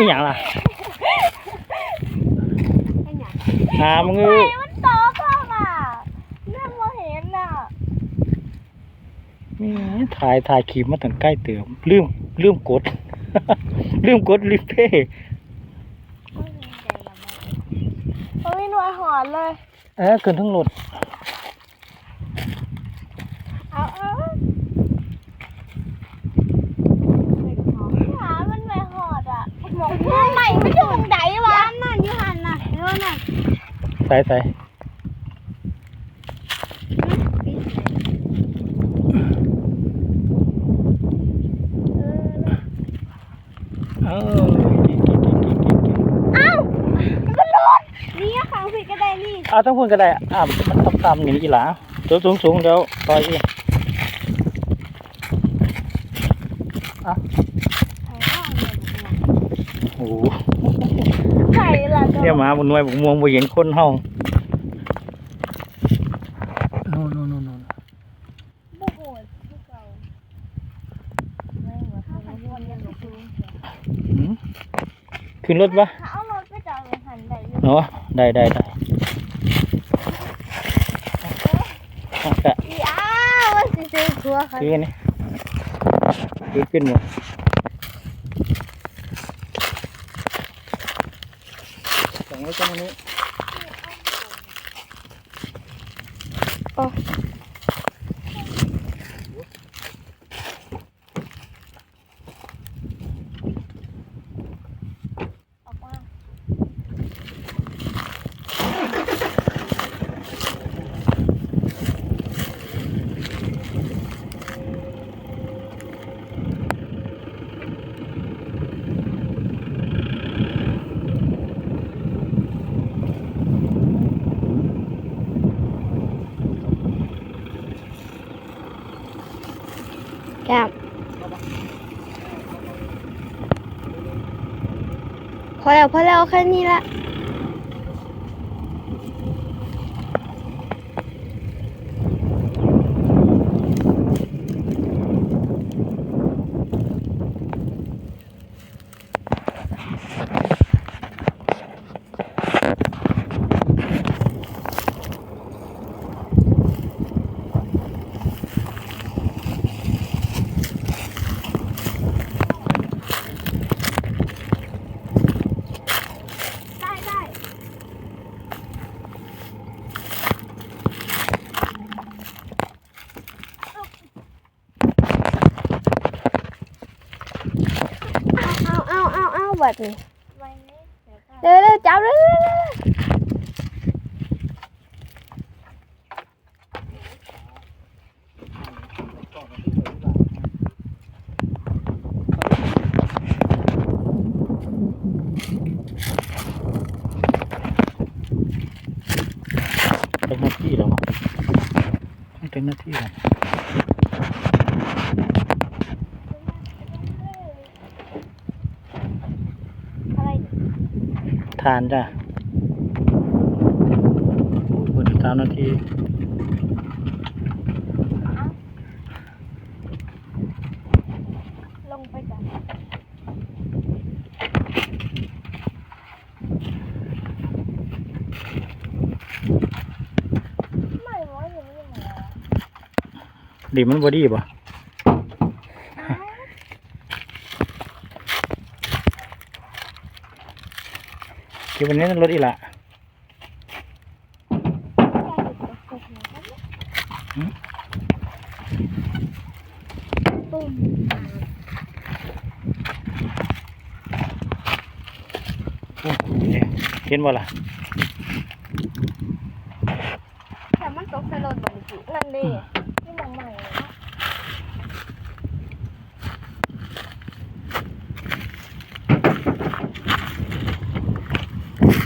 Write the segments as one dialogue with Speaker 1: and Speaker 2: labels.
Speaker 1: นี่หยังล่ะ
Speaker 2: เป็นหยัง
Speaker 1: หามึง
Speaker 2: ไฟ
Speaker 1: เอ้ย
Speaker 2: มันต่อเข้ามาเรื่องมาเห็นน่ะ
Speaker 1: แหม่ถ่ายถ่ายคลิปมาตั้งใกล้เติมลืมลืมกด ลืมกดรีเพย์
Speaker 2: โอ้ยหน่วยหอนเลย
Speaker 1: เออขึ้นทั้งรถ
Speaker 2: เอาเอาหามันไม่หอดอะมองใหม่ไม่อยู่ตรงไหนวะนั่นอยู่หันน่ะเดี๋ยวน่ะ
Speaker 1: ใส่ใส่เอ้า
Speaker 2: มันหลุดนี่ขังผิดก็ได้นี่
Speaker 1: เอาทั้งพูนก็ได้อะมันต่ำๆอย่างนี้อีหล่ะตัวสูงสูงๆเดี๋ยวต่อยเองโอ้โห
Speaker 2: ไข่ละก็
Speaker 1: เนี่ยหมาบนหน่วยบุกม่วงบ่เห็นคนเฮาโน่นโน่นโน่นโน่น
Speaker 2: โมโหที่เก่าไม่เหมือนเขาทำวันยังหลงลืม
Speaker 1: หืมขึ้นรถปะ
Speaker 2: เขาเอารถไปจอดไว้หันได้อยู่
Speaker 1: เนาะได้ได้ได้อะกะ
Speaker 2: อีอ้าวมันสิซื้อครัวเขา
Speaker 1: คือนี่คือขึ้นหมด สั่งไว้ตรงนี้
Speaker 2: อ จับพอแล้วพอแล้วแค่นี้ละได้ได้ เอาเอาเอาเอาแบบนี้เร็วเร็วจับเร็วเร็วเร็ว
Speaker 1: เป็นหน้าที่แล้วอะต้องเป็นหน้าที่แล้ว
Speaker 2: อะไร
Speaker 1: ทานจ้ะคนสามนาที
Speaker 2: ลงไปก่อนไม่ว่าอย่างนี้เหรอ
Speaker 1: ดีมันบอดี้ป่ะ
Speaker 2: อ้าว
Speaker 1: คิดวันนี้รถอีหละ
Speaker 2: ตุ้ม
Speaker 1: โอ้เนี่ยเห็นบ่ล่ะ
Speaker 2: แต่มันตกใส่รถบางทีนั่นดิ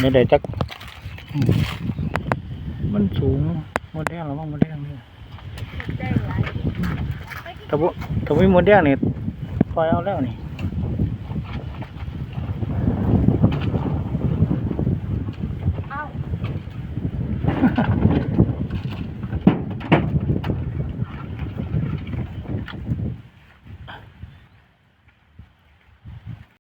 Speaker 1: ไม่ได้จัก มันสูงโมแดงหรือว่าโมแดงเนี่ยถ้าบุถ้าไม่โมเดงนี่ยปล่อยเอาแล้วนี่
Speaker 2: เอา